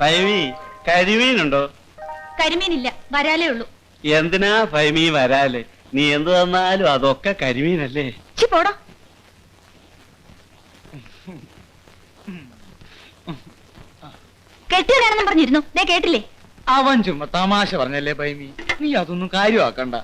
ഫൈമി കരിമീനുണ്ടോ? കരിമീനില്ല വരാലേ ഉള്ളൂ. എന്തിനാ ഫൈമി വരാൽ? നീ എന്ത് തന്നാലും അതൊക്കെ കരിമീനല്ലേ? ചി പോടോ. കെട്ടിയതാണെന്നും പറഞ്ഞിരുന്നു. ദേ കേട്ടില്ലേ? അവൻ ചുമ്മാ തമാശ പറഞ്ഞല്ലേ ഭൈമി നീ അതൊന്നും കാര്യമാക്കണ്ട.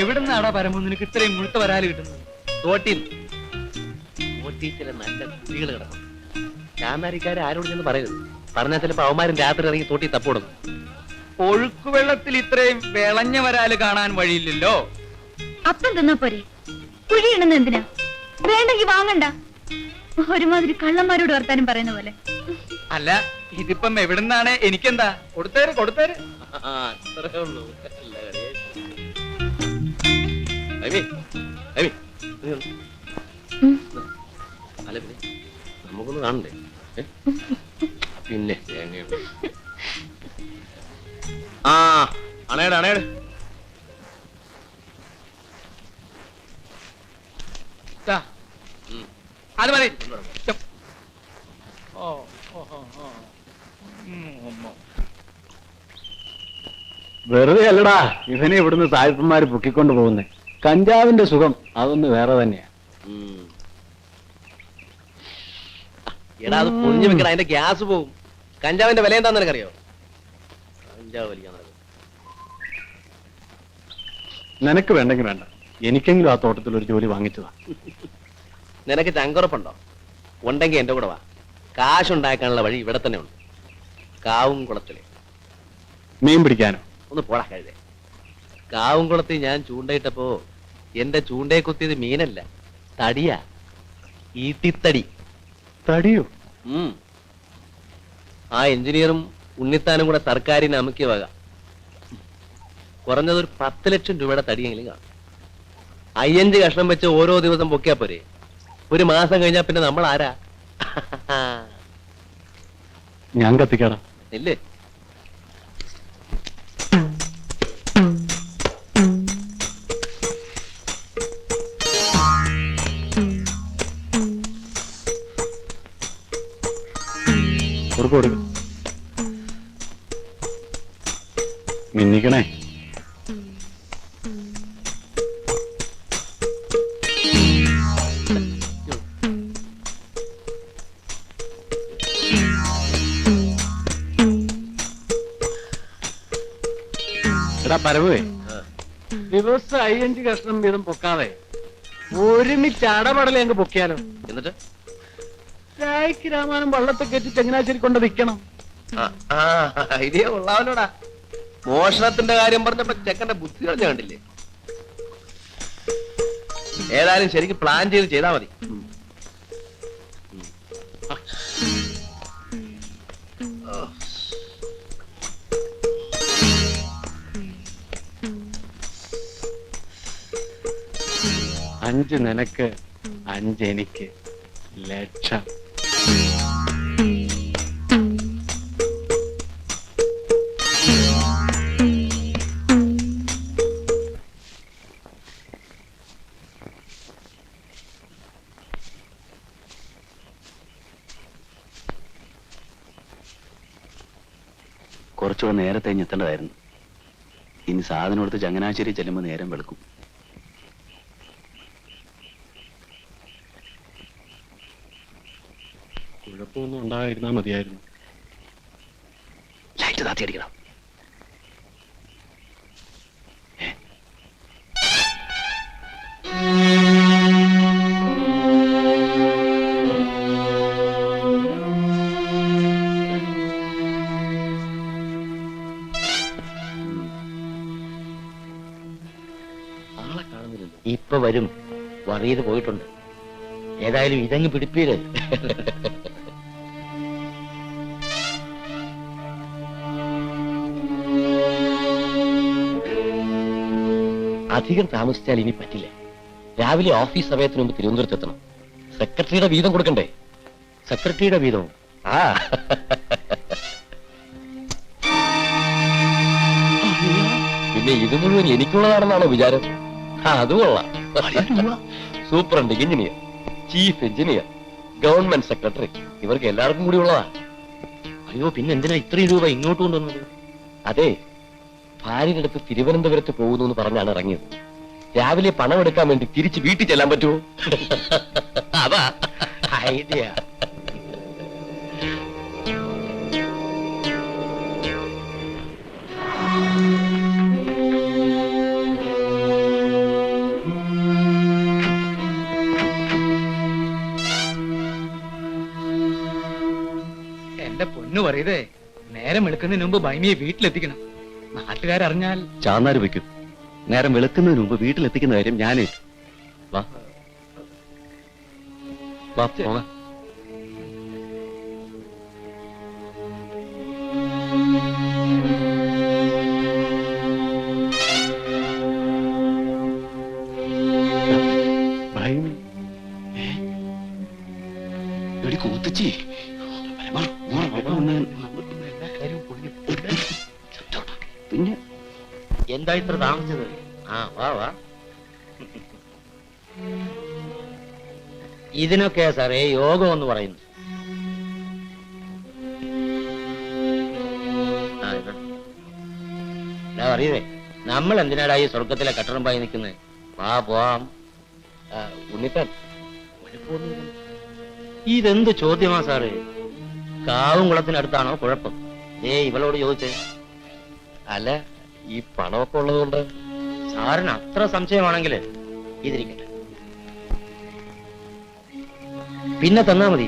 എവിടുന്നാടാ പരമ്പ് നിനക്ക് ഇത്രയും മുഴുത്ത വരാൽ കിട്ടുന്നത്? തോട്ടിൽ തോട്ടിൽ ചില നല്ല കുട്ടികൾ കിടക്കും. ചാന്നാരിക്കാരെ ആരോട് ചെന്ന് പറയരുത്. പറഞ്ഞാൽ ചിലപ്പോ അവന്മാരും രാത്രി ഇറങ്ങി തോട്ടി തപ്പോടുന്നു ഒഴുക്കുവെള്ളത്തിൽ ഇത്രയും വിളഞ്ഞ വരാൽ കാണാൻ വഴിയില്ലല്ലോ. അപ്പം തിന്നാ പോരെ. കുഴി ഇടുന്ന എന്തിനാ? വേണ്ടെങ്കി വാങ്ങണ്ട. ഒരുമാതിരി കള്ളന്മാരോട് വർത്താനം പറയുന്ന പോലെ. അല്ല ഇതിപ്പം എവിടുന്നാണ്? എനിക്കെന്താ? കൊടുത്തേര് കൊടുത്തേര്. അല്ല. പിന്നെ നമുക്കൊന്ന് കാണണ്ടേ? പിന്നെ ആ അണയുടെ അണയുടെ. അത് മതി. ഓ ഓ ഓ. വെറുതെ അല്ലടാ ഇവനെ ഇവിടുന്ന് സായിപ്പന്മാര് പൊക്കിക്കൊണ്ട് പോകുന്നേ. കഞ്ചാവിന്റെ സുഖം അതൊന്ന് വേറെ തന്നെയാ. എടാ അത് പൊഞ്ഞു വെക്കടാ അതിന്റെ ഗ്യാസ് പോകും കഞ്ചാവിന്റെ വില എന്താന്ന് നിനക്കറിയോ? കഞ്ചാവ് വലിക്കാൻ നടക്കും. നിനക്ക് വേണ്ടെങ്കിൽ വേണ്ട. എനിക്കെങ്കിലും ആ തോട്ടത്തിൽ ഒരു ജോലി വാങ്ങിച്ചതാ നിനക്ക് ചങ്കുറപ്പുണ്ടോ? ഉണ്ടെങ്കിൽ എന്റെ കൂടെ വാ. കാശുണ്ടാക്കാനുള്ള വഴി ഇവിടെ തന്നെ ഉണ്ട്. കാവും കുളത്തിൽ. മീൻ പിടിക്കാനോ? ഒന്ന് പോടാ കഴുതേ. കാവും കുളത്തിൽ ഞാൻ ചൂണ്ടയിട്ടപ്പോ എന്റെ ചൂണ്ടയെ കുത്തിയത് മീനല്ല തടിയാ. ഈട്ടിത്തടി. തടിയോ? ഉം. ആ എഞ്ചിനീയറും ഉണ്ണിത്താനും കൂടെ സർക്കാരിന് അമുക്കിയ വക. കുറഞ്ഞത് ഒരു പത്ത് ലക്ഷം രൂപയുടെ തടിയെങ്കിലും കാണും. അയ്യഞ്ച് കഷ്ണം വെച്ച് ഓരോ ദിവസം പൊക്കിയാ പോരെ. ഒരു മാസം കഴിഞ്ഞാ പിന്നെ നമ്മൾ ആരാ ഞാൻ കത്തിക്കാടാ. ഇല്ലേ? പരമേ. ദിവസം അയ്യഞ്ച് കഷ്ണം വീതം പൊക്കാതെ ഒരുമിച്ച് അടപടലെ അങ്ങ് പൊക്കിയാലോ? എന്നിട്ട്? ചായക്ക് രാമാനും വള്ളത്തെ കയറ്റി ചങ്ങനാശ്ശേരി കൊണ്ട് വിൽക്കണം. ആ ഐഡിയ കൊള്ളാവല്ലോടാ മോഷണത്തിന്റെ കാര്യം പറഞ്ഞപ്പോ ചെക്കന്റെ ബുദ്ധി കളഞ്ഞ കണ്ടില്ലേ? ഏതായാലും ശരിക്കും പ്ലാൻ ചെയ്ത് ചെയ്താ മതി. അഞ്ച് നിനക്ക് അഞ്ച് എനിക്ക്. ലക്ഷം. കുറച്ചുകൂടെ നേരത്തെ ഞെത്തേണ്ടതായിരുന്നു ഇനി സാധനം എടുത്ത് ചങ്ങനാശ്ശേരി ചെല്ലുമ്പോൾ നേരം വെളുക്കും. കുഴപ്പമൊന്നും ഉണ്ടായിരുന്നാ മതിയായിരുന്നു. ലൈറ്റ് താത്തി അടിക്കണം. ഇപ്പൊ വരും. വറിയത് പോയിട്ടുണ്ട്. ഏതായാലും ഇതങ്ങ് പിടിപ്പീര്. അധികം താമസിച്ചാൽ ഇനി പറ്റില്ല. രാവിലെ ഓഫീസ് സമയത്തിന് മുമ്പ് തിരുവനന്തപുരത്ത് എത്തണം. സെക്രട്ടറിയുടെ വീതം കൊടുക്കണ്ടേ? സെക്രട്ടറിയുടെ വീതവും ആ. പിന്നെ ഇത് മുഴുവൻ എനിക്കുള്ളതാണെന്നാണോ വിചാരം? ആ അത് കൊള്ളാം. Superintendent engineer chief engineer government secretary. ഇവർക്ക് എല്ലാവർക്കും കൂടി ഉള്ളതാ. അയ്യോ പിന്നെ എന്തിനാ ഇത്രയും രൂപ ഇങ്ങോട്ട് കൊണ്ടുവന്നത്? അതെ ഭാര്യയുടെ അടുത്ത് തിരുവനന്തപുരത്ത് പോകുന്നു എന്ന് പറഞ്ഞാണ് ഇറങ്ങിയത്. രാവിലെ പണം എടുക്കാൻ വേണ്ടി തിരിച്ച് വീട്ടിൽ ചെല്ലാൻ പറ്റുമോ? ഐഡിയ എന്റെ പൊന്നു പറയതേ നേരം എടുക്കുന്നതിന് മുമ്പ് ബൈമിയെ വീട്ടിലെത്തിക്കണം. നാട്ടുകാരറിഞ്ഞാൽ ചാന്നാര് വെക്കും നേരം വെളുക്കുന്നതിന് മുമ്പ് വീട്ടിലെത്തിക്കുന്ന കാര്യം ഞാനേ വാ. വാ പോകാം. ഭയമി ഇതിനൊക്കെയാ സാറേ യോഗം എന്ന് പറയുന്നു. അറിയേ നമ്മൾ എന്തിനാടാ ഈ സ്വർഗത്തിലെ കട്ടണം പായി നിൽക്കുന്നത് വാ പോവാം. ഉണ്ണിപ്പൻ. ഇതെന്ത് ചോദ്യമാ സാറേ? കാവും കുളത്തിനടുത്താണോ കുഴപ്പം? ഏ ഇവളോട് ചോദിച്ചേ. അല്ല ഈ പണമൊക്കെ ഉള്ളതുകൊണ്ട് സാറിന് അത്ര സംശയമാണെങ്കിൽ ഇതിരിക്കട്ടെ. പിന്നെ തന്നാ മതി.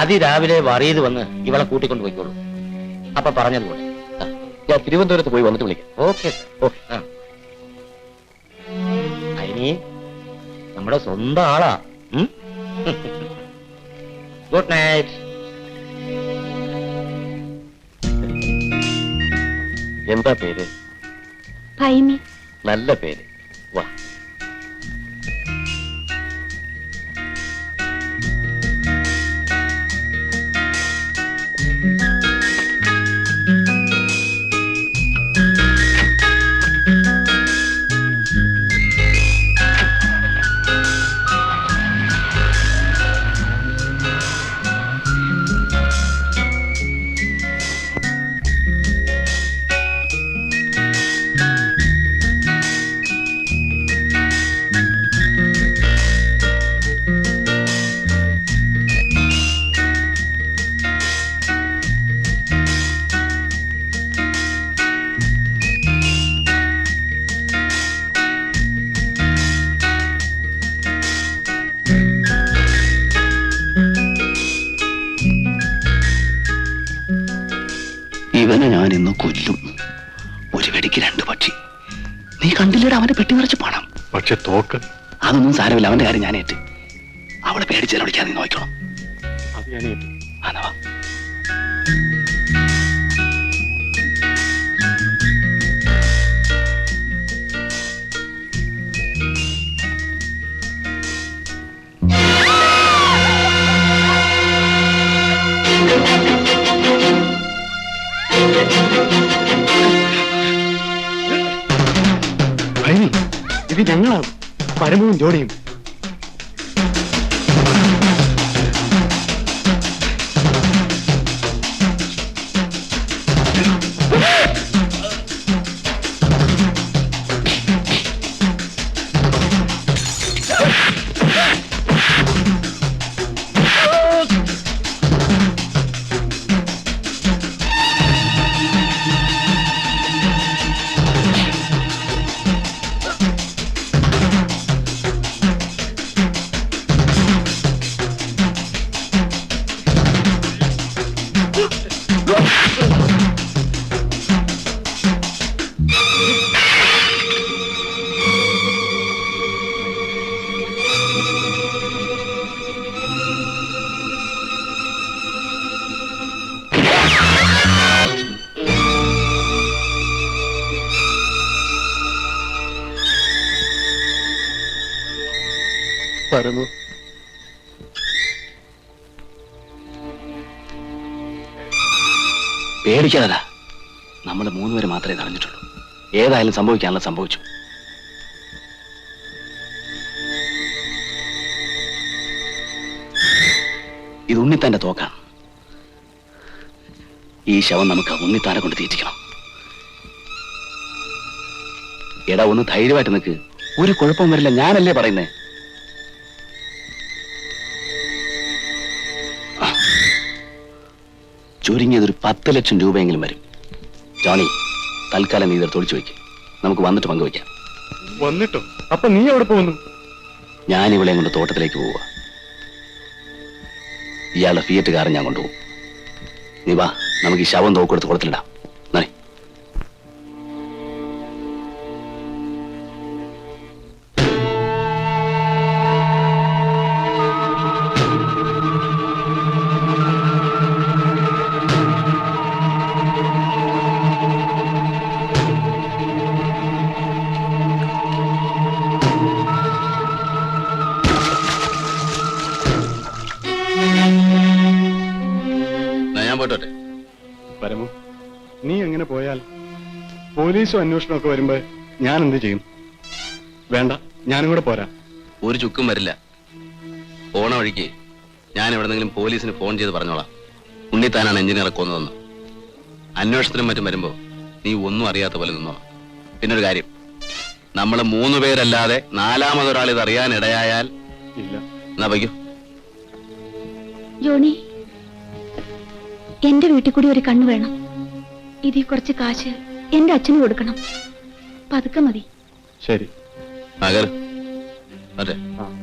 അതിരാവിലെ വറിയത് വന്ന് ഇവളെ കൂട്ടിക്കൊണ്ട് പോയിക്കോളൂ. അപ്പൊ പറഞ്ഞതുപോലെ. ഞാൻ തിരുവനന്തപുരത്ത് പോയി വന്നിട്ട് വിളിക്കാം. ഓക്കെ അതിനി നമ്മുടെ സ്വന്തം ആളാ. Good night. എന്താ പേര്? നല്ല പേര്. കൊല്ലും ഒരു വെടിക്ക് രണ്ട് പക്ഷി. നീ കണ്ടില്ലേടാ അവന്റെ പെട്ടി നിറച്ച് പണം. പക്ഷെ തോക്ക്. അതൊന്നും സാരമില്ല അവന്റെ കാര്യം ഞാനേറ്റ്. അവളെ പേടിച്ചാൽ വിളിക്കാൻ നീ നോക്കണം അത് ഞാനേ അനവാ ഇത് ഞങ്ങളാണ്. പരമവും ജോഡിയും. Para no പേടിക്കാതടാ നമ്മൾ മൂന്നുപേര് മാത്രമേ തടഞ്ഞിട്ടുള്ളൂ ഏതായാലും സംഭവിക്കാനുള്ള സംഭവിച്ചു. ഇത് ഉണ്ണിത്താന്റെ തോക്കാണ്. ഈ ശവം നമുക്ക് ഉണ്ണിത്താനെ കൊണ്ട് തീറ്റിക്കണം. എടാ ഒന്ന് ധൈര്യമായിട്ട് നിൽക്ക് ഒരു കുഴപ്പം വരില്ല. ഞാനല്ലേ പറയുന്നേ? ചുരുങ്ങിയതൊരു പത്ത് ലക്ഷം രൂപയെങ്കിലും വരും. ജോണി തൽക്കാലം നീ ഇതെടുത്ത് ഒളിച്ചു വയ്ക്കും. നമുക്ക് വന്നിട്ട് പങ്കുവയ്ക്കാം. വന്നിട്ടോ? അപ്പൊ നീ എവിടെ പോകുന്നു ഞാൻ ഇവളെയും കൊണ്ട് തോട്ടത്തിലേക്ക് പോവുക. ഇയാളുടെ ഫിയറ്റ് കാരൻ ഞാൻ കൊണ്ടുപോകും. നീ വാ നമുക്ക് ഈ ശവം തോക്കെടുത്ത് കൊടുത്തിലിടാം പോലീസും അന്വേഷണം ഒക്കെ വരുമ്പോ ഞാൻ എന്ത് ചെയ്യും? വേണ്ട ഞാനും കൂടെ പോരാ. ഒരു ചുക്കും വരില്ല. പോണ വഴിക്ക് ഞാൻ എവിടെന്നെങ്കിലും പോലീസിന് ഫോൺ ചെയ്ത് പറഞ്ഞോളാം. ഉണ്ണിത്താനാണ് എഞ്ചിനീയറെ കൊന്നതെന്ന്. അന്വേഷണത്തിനും മറ്റും വരുമ്പോ നീ ഒന്നും അറിയാത്ത പോലെ നിന്നോളാം. പിന്നെ ഒരു കാര്യം നമ്മൾ മൂന്ന് പേരല്ലാതെ നാലാമതൊരാൾ ഇത് അറിയാൻ ഇടയായാൽ ഇല്ല. എന്നാ പയ്യോ ജോണി എന്റെ വീട്ടിൽ കൂടി ഒരു കണ്ണ് വേണം. ഇതിൽ കുറച്ച് കാശ് എന്റെ അച്ഛന് കൊടുക്കണം. പതുക്കെ മതി. ശരി. നഗർ അതെ ആ.